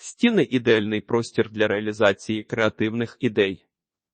Стіни ідеальний простір для реалізації креативних ідей.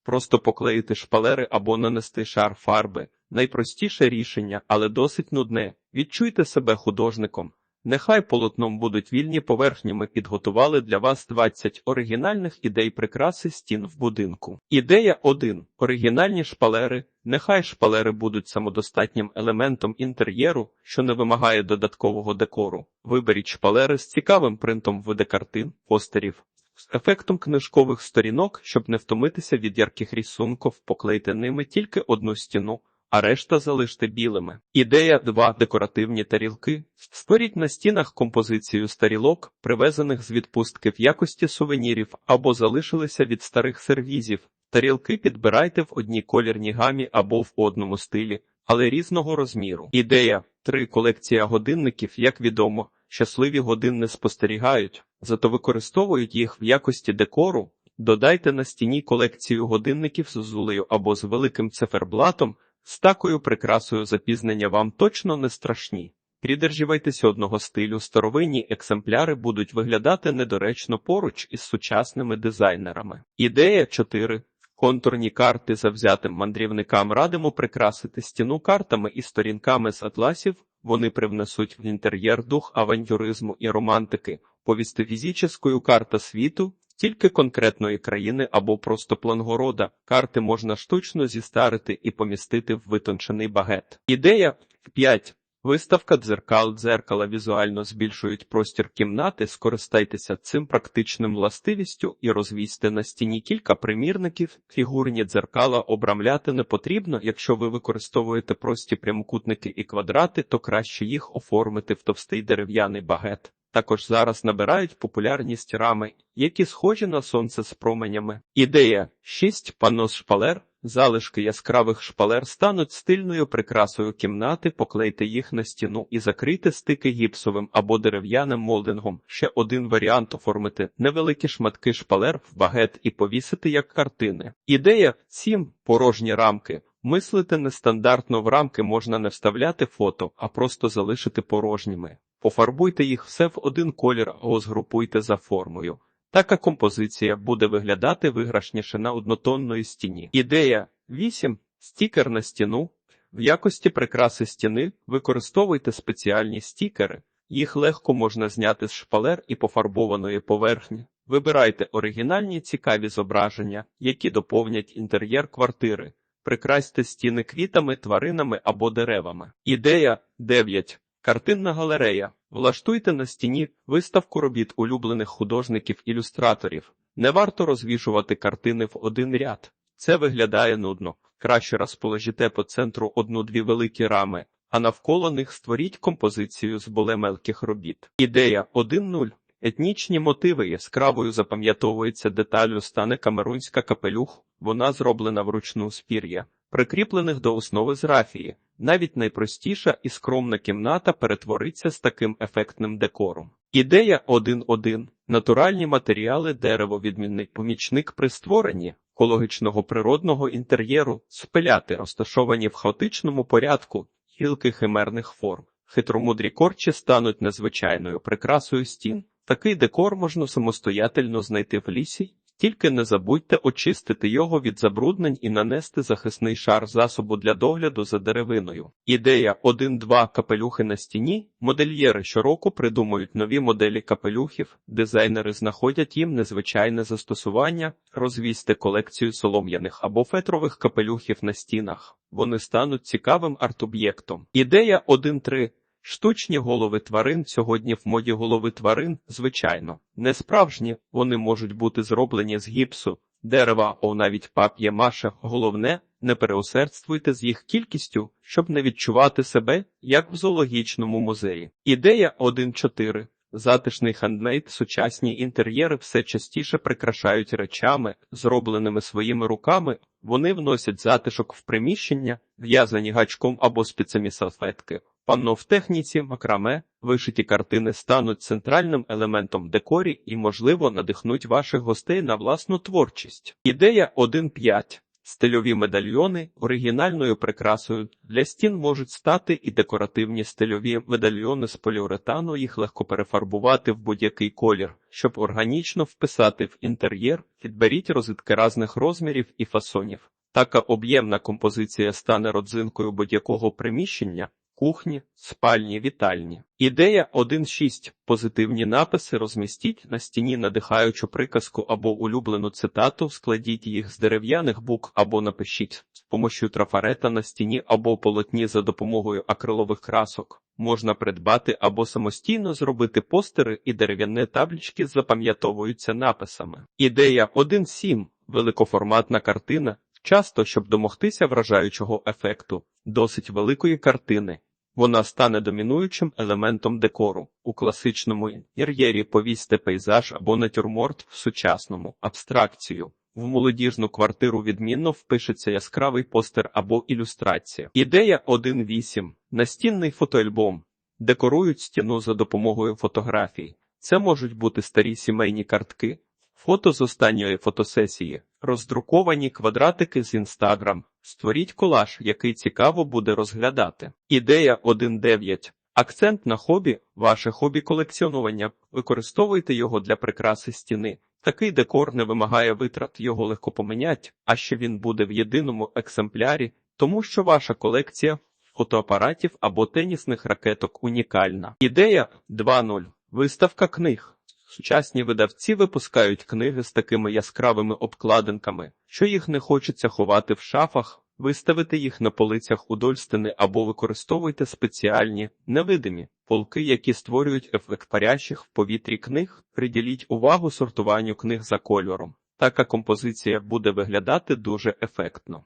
Просто поклеїти шпалери або нанести шар фарби. Найпростіше рішення, але досить нудне. Відчуйте себе художником. Нехай полотном будуть вільні поверхні. Ми підготували для вас 20 оригінальних ідей прикраси стін в будинку. Ідея 1. Оригінальні шпалери. Нехай шпалери будуть самодостатнім елементом інтер'єру, що не вимагає додаткового декору. Виберіть шпалери з цікавим принтом в виде картин, постерів. З ефектом книжкових сторінок, щоб не втомитися від ярких рисунків, поклейте ними тільки одну стіну, а решта залиште білими. Ідея 2. Декоративні тарілки. Створіть на стінах композицію з тарілок, привезених з відпустки в якості сувенірів або залишилися від старих сервізів. Тарілки підбирайте в одній колірній гамі або в одному стилі, але різного розміру. Ідея 3. Колекція годинників, як відомо, щасливі годинни спостерігають, зато використовують їх в якості декору. Додайте на стіні колекцію годинників з зулею або з великим циферблатом, з такою прикрасою запізнення вам точно не страшні. Придержівайтеся одного стилю, старовинні екземпляри будуть виглядати недоречно поруч із сучасними дизайнерами. Ідея 4. Контурні карти завзятим мандрівникам радимо прикрасити стіну картами і сторінками з атласів. Вони привнесуть в інтер'єр дух авантюризму і романтики, повісти фізичною карта світу, тільки конкретної країни або просто план города. Карти можна штучно зістарити і помістити в витончений багет. Ідея 5. Виставка дзеркал дзеркала візуально збільшують простір кімнати, скористайтеся цим практичним властивістю і розвісьте на стіні кілька примірників. Фігурні дзеркала обрамляти не потрібно, якщо ви використовуєте прості прямокутники і квадрати, то краще їх оформити в товстий дерев'яний багет. Також зараз набирають популярність рами, які схожі на сонце з променями. Ідея 6. панно шпалер. Залишки яскравих шпалер стануть стильною прикрасою кімнати, поклейте їх на стіну і закрийте стики гіпсовим або дерев'яним молдингом. Ще один варіант оформити невеликі шматки шпалер в багет і повісити як картини. Ідея 7. порожні рамки. Мислити нестандартно в рамки можна не вставляти фото, а просто залишити порожніми. Пофарбуйте їх все в один колір або згрупуйте за формою. Така композиція буде виглядати виграшніше на однотонної стіні. Ідея 8. Стікер на стіну. В якості прикраси стіни використовуйте спеціальні стікери. Їх легко можна зняти з шпалер і пофарбованої поверхні. Вибирайте оригінальні цікаві зображення, які доповнять інтер'єр квартири. Прикрасьте стіни квітами, тваринами або деревами. Ідея 9. Картинна галерея. Влаштуйте на стіні виставку робіт улюблених художників-ілюстраторів. Не варто розвішувати картини в один ряд. Це виглядає нудно. Краще розположите по центру одну-дві великі рами, а навколо них створіть композицію з болемелких робіт. Ідея 1.0. Етнічні мотиви яскравою запам'ятовується деталю стане камерунська капелюх. Вона зроблена вручну з пір'я, прикріплених до основи з рафії. Навіть найпростіша і скромна кімната перетвориться з таким ефектним декором. Ідея 1.1. Натуральні матеріали дерево відмінний помічник при створенні екологічного природного інтер'єру, спиляти, розташовані в хаотичному порядку, гілки химерних форм. Хитромудрі корчі стануть незвичайною прикрасою стін. Такий декор можна самостоятельно знайти в лісі, тільки не забудьте очистити його від забруднень і нанести захисний шар засобу для догляду за деревиною. Ідея 1-2 капелюхи на стіні. Модельєри щороку придумують нові моделі капелюхів, дизайнери знаходять їм незвичайне застосування, розвісьте колекцію солом'яних або фетрових капелюхів на стінах. Вони стануть цікавим арт-об'єктом. Ідея 1-3 Штучні голови тварин сьогодні в моді голови тварин, звичайно, не справжні, вони можуть бути зроблені з гіпсу, дерева або навіть пап'є маше. Головне, не переусердствуйте з їх кількістю, щоб не відчувати себе, як в зоологічному музеї. Ідея 1.4. Затишний хендмейд, сучасні інтер'єри все частіше прикрашають речами, зробленими своїми руками. Вони вносять затишок в приміщення, в'язані гачком або спицями салфетки. Панно в техніці, макраме, вишиті картини стануть центральним елементом декорі і, можливо, надихнуть ваших гостей на власну творчість. Ідея 1.5. Стильові медальйони оригінальною прикрасою для стін можуть стати і декоративні стильові медальйони з поліуретану. Їх легко перефарбувати в будь-який колір, щоб органічно вписати в інтер'єр. Підберіть розитки різних розмірів і фасонів. Така об'ємна композиція стане родзинкою будь-якого приміщення. Кухні, спальні, вітальні. Ідея 1.6. Позитивні написи розмістіть на стіні надихаючу приказку або улюблену цитату, складіть їх з дерев'яних букв або напишіть з помощю трафарета на стіні або полотні за допомогою акрилових красок. Можна придбати або самостійно зробити постери і дерев'яні таблички запам'ятовуються написами. Ідея 1.7. Великоформатна картина. Часто, щоб домогтися вражаючого ефекту, досить великої картини. Вона стане домінуючим елементом декору. У класичному інтер'єрі повісьте пейзаж або натюрморт в сучасному абстракцію. В молодіжну квартиру відмінно впишеться яскравий постер або ілюстрація. Ідея 1.8. Настінний фотоальбом. Декорують стіну за допомогою фотографій. Це можуть бути старі сімейні картки, фото з останньої фотосесії, роздруковані квадратики з Інстаграм. Створіть колаж, який цікаво буде розглядати. Ідея 1.9. Акцент на хобі, ваше хобі колекціонування. Використовуйте його для прикраси стіни. Такий декор не вимагає витрат, його легко помінять, а ще він буде в єдиному екземплярі, тому що ваша колекція фотоапаратів або тенісних ракеток унікальна. Ідея 2.0. Виставка книг. Сучасні видавці випускають книги з такими яскравими обкладинками, що їх не хочеться ховати в шафах, виставити їх на полицях удоль стіни або використовуйте спеціальні невидимі полки, які створюють ефект парящих в повітрі книг. Приділіть увагу сортуванню книг за кольором. Така композиція буде виглядати дуже ефектно.